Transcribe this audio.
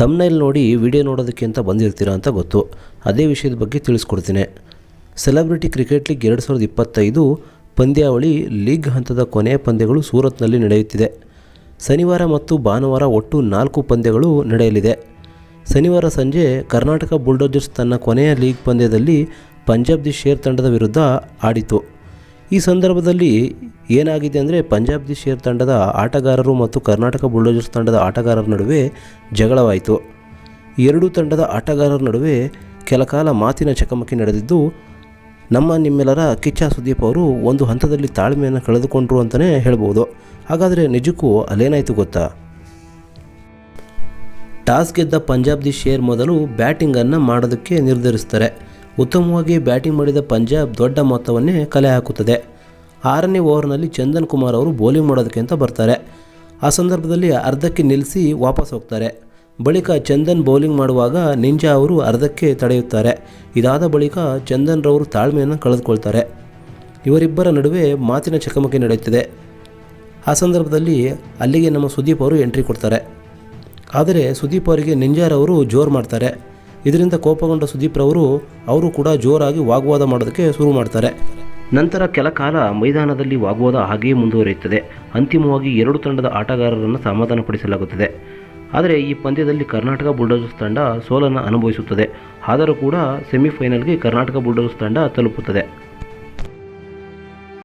ತಮ್ನೈಲ್ ನೋಡಿ ವಿಡಿಯೋ ನೋಡೋದಕ್ಕೆ ಅಂತ ಬಂದಿರ್ತೀರಾ ಅಂತ ಗೊತ್ತು. ಅದೇ ವಿಷಯದ ಬಗ್ಗೆ ತಿಳಿಸ್ಕೊಡ್ತೀನಿ. ಸೆಲೆಬ್ರಿಟಿ ಕ್ರಿಕೆಟ್ ಲೀಗ್ ಎರಡು ಸಾವಿರದ ಇಪ್ಪತ್ತೈದು ಪಂದ್ಯಾವಳಿ ಲೀಗ್ ಹಂತದ ಕೊನೆಯ ಪಂದ್ಯಗಳು ಸೂರತ್ನಲ್ಲಿ ನಡೆಯುತ್ತಿದೆ. ಶನಿವಾರ ಮತ್ತು ಭಾನುವಾರ ಒಟ್ಟು ನಾಲ್ಕು ಪಂದ್ಯಗಳು ನಡೆಯಲಿದೆ. ಶನಿವಾರ ಸಂಜೆ ಕರ್ನಾಟಕ ಬುಲ್ಡೋಜರ್ಸ್ ತನ್ನ ಕೊನೆಯ ಲೀಗ್ ಪಂದ್ಯದಲ್ಲಿ ಪಂಜಾಬ್ ದಿ ಶೇರ್ ತಂಡದ ವಿರುದ್ಧ ಆಡಿತು. ಈ ಸಂದರ್ಭದಲ್ಲಿ ಏನಾಗಿದೆ ಅಂದರೆ ಪಂಜಾಬ್ ದಿ ತಂಡದ ಆಟಗಾರರು ಮತ್ತು ಕರ್ನಾಟಕ ಬುಲ್ಡೋಜರ್ಸ್ ತಂಡದ ಆಟಗಾರರ ನಡುವೆ ಜಗಳವಾಯಿತು. ಎರಡೂ ತಂಡದ ಆಟಗಾರರ ನಡುವೆ ಕೆಲಕಾಲ ಮಾತಿನ ಚಕಮಕಿ ನಡೆದಿದ್ದು, ನಮ್ಮ ನಿಮ್ಮೆಲ್ಲರ ಕಿಚ್ಚ ಸುದೀಪ್ ಅವರು ಒಂದು ಹಂತದಲ್ಲಿ ತಾಳ್ಮೆಯನ್ನು ಕಳೆದುಕೊಂಡ್ರು ಅಂತಲೇ ಹೇಳ್ಬೋದು. ಹಾಗಾದರೆ ನಿಜಕ್ಕೂ ಅಲ್ಲೇನಾಯಿತು ಗೊತ್ತಾ? ಟಾಸ್ ಗೆದ್ದ ಪಂಜಾಬ್ ದಿ ಶೇರ್ ಮೊದಲು ಬ್ಯಾಟಿಂಗನ್ನು ಮಾಡೋದಕ್ಕೆ ನಿರ್ಧರಿಸ್ತಾರೆ. ಉತ್ತಮವಾಗಿ ಬ್ಯಾಟಿಂಗ್ ಮಾಡಿದ ಪಂಜಾಬ್ ದೊಡ್ಡ ಮೊತ್ತವನ್ನೇ ಕಲೆ ಹಾಕುತ್ತದೆ. ಆರನೇ ಓವರ್ನಲ್ಲಿ ಚಂದನ್ ಕುಮಾರ್ ಅವರು ಬೌಲಿಂಗ್ ಮಾಡೋದಕ್ಕೆ ಅಂತ ಬರ್ತಾರೆ. ಆ ಸಂದರ್ಭದಲ್ಲಿ ಅರ್ಧಕ್ಕೆ ನಿಲ್ಲಿಸಿ ವಾಪಸ್ ಹೋಗ್ತಾರೆ. ಬಳಿಕ ಚಂದನ್ ಬೌಲಿಂಗ್ ಮಾಡುವಾಗ ನಿಂಜಾ ಅವರು ಅರ್ಧಕ್ಕೆ ತಡೆಯುತ್ತಾರೆ. ಇದಾದ ಬಳಿಕ ಚಂದನ್ ರವರು ತಾಳ್ಮೆಯನ್ನು ಕಳೆದುಕೊಳ್ತಾರೆ. ಇವರಿಬ್ಬರ ನಡುವೆ ಮಾತಿನ ಚಕಮಕಿ ನಡೆಯುತ್ತಿದೆ. ಆ ಸಂದರ್ಭದಲ್ಲಿ ಅಲ್ಲಿಗೆ ನಮ್ಮ ಸುದೀಪ್ ಅವರು ಎಂಟ್ರಿ ಕೊಡ್ತಾರೆ. ಆದರೆ ಸುದೀಪ್ ಅವರಿಗೆ ನಿಂಜಾರವರು ಜೋರು ಮಾಡ್ತಾರೆ. ಇದರಿಂದ ಕೋಪಗೊಂಡ ಸುದೀಪ್ ರವರು ಅವರು ಕೂಡ ಜೋರಾಗಿ ವಾಗ್ವಾದ ಮಾಡೋದಕ್ಕೆ ಶುರು ಮಾಡ್ತಾರೆ. ನಂತರ ಕೆಲ ಕಾಲ ಮೈದಾನದಲ್ಲಿ ವಾಗ್ವಾದ ಹಾಗೆಯೇ ಮುಂದುವರಿಯುತ್ತದೆ. ಅಂತಿಮವಾಗಿ ಎರಡು ತಂಡದ ಆಟಗಾರರನ್ನು ಸಮಾಧಾನಪಡಿಸಲಾಗುತ್ತದೆ. ಆದರೆ ಈ ಪಂದ್ಯದಲ್ಲಿ ಕರ್ನಾಟಕ ಬುಲ್ಡೋಜರ್ಸ್ ತಂಡ ಸೋಲನ್ನು ಅನುಭವಿಸುತ್ತದೆ. ಆದರೂ ಕೂಡ ಸೆಮಿಫೈನಲ್ಗೆ ಕರ್ನಾಟಕ ಬುಲ್ಡೋಜರ್ಸ್ ತಂಡ ತಲುಪುತ್ತದೆ.